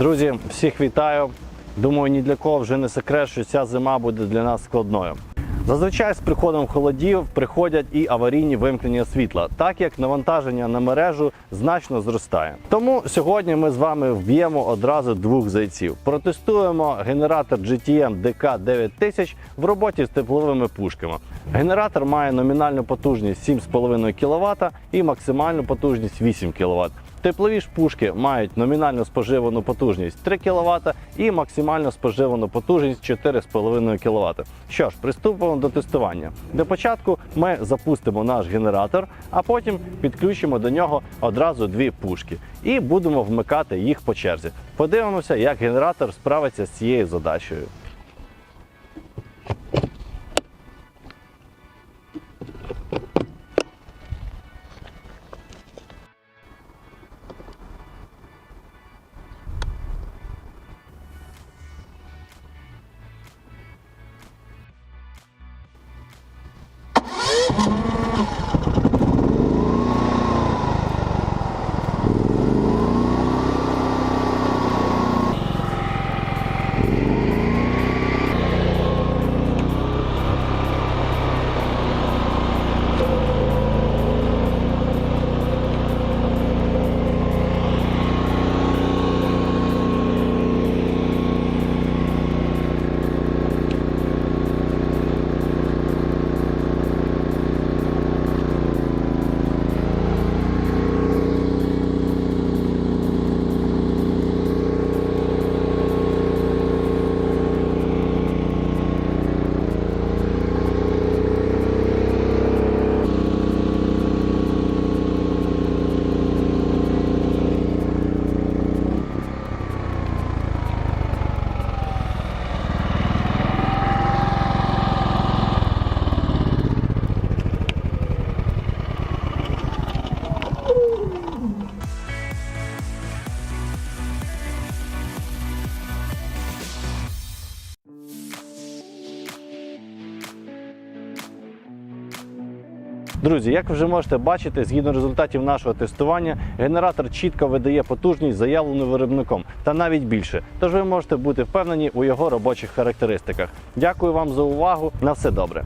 Друзі, всіх вітаю. Думаю, ні для кого вже не секрет, що ця зима буде для нас складною. Зазвичай з приходом холодів приходять і аварійні вимкнення світла, так як навантаження на мережу значно зростає. Тому сьогодні ми з вами вб'ємо одразу двох зайців. Протестуємо генератор GTM DK 9000 в роботі з тепловими пушками. Генератор має номінальну потужність 7,5 кВт і максимальну потужність 8 кВт. Теплові ж пушки мають номінальну споживану потужність 3 кВт і максимально споживану потужність 4,5 кВт. Що ж, приступимо до тестування. Для початку ми запустимо наш генератор, а потім підключимо до нього одразу дві пушки і будемо вмикати їх по черзі. Подивимося, як генератор справиться з цією задачею. Друзі, як ви вже можете бачити, згідно результатів нашого тестування, генератор чітко видає потужність, заявлену виробником, та навіть більше. Тож ви можете бути впевнені у його робочих характеристиках. Дякую вам за увагу. На все добре.